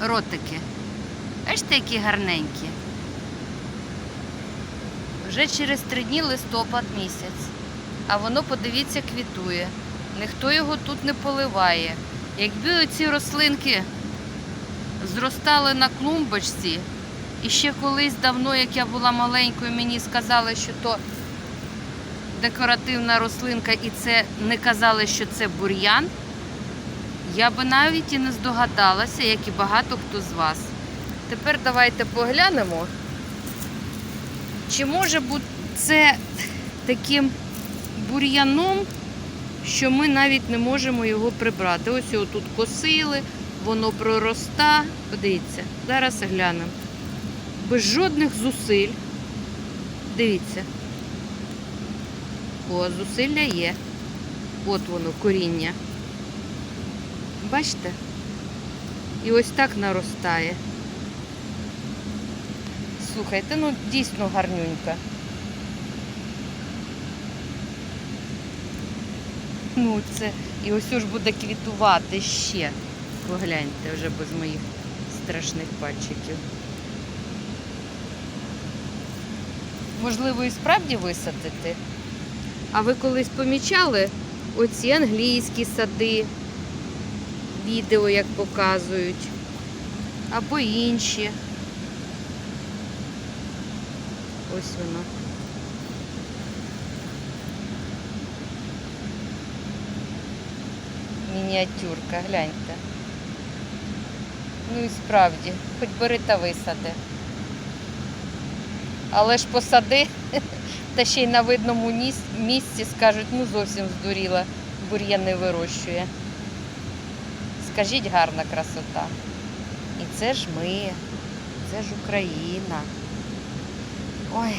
ротики. Бачите, які гарненькі. Вже через три дні листопад місяць. А воно, подивіться, квітує. Ніхто його тут не поливає. Якби оці рослинки зростали на клумбочці, і ще колись давно, як я була маленькою, мені сказали, що то декоративна рослинка, і це не казали, що це бур'ян, я би навіть і не здогадалася, як і багато хто з вас. Тепер давайте поглянемо, чи може бути це таким бур'яном, що ми навіть не можемо його прибрати. Ось його тут косили, воно пророста. Подивіться, зараз глянемо. Без жодних зусиль. Дивіться. О, зусилля є. От воно, коріння. Бачите? І ось так наростає. Слухайте, ну дійсно гарнюнька. Ну, це і ось ж буде квітувати ще. Погляньте вже без моїх страшних пальчиків. Можливо, і справді висадити. А ви колись помічали оці англійські сади, відео як показують, або інші. Ось воно. Мініатюрка, гляньте. Ну і справді, хоч бери та висади. Але ж посади, та ще й на видному місці скажуть, ну зовсім здуріла, бур'яни вирощує. Скажіть, гарна красота. І це ж ми, це ж Україна. Ой,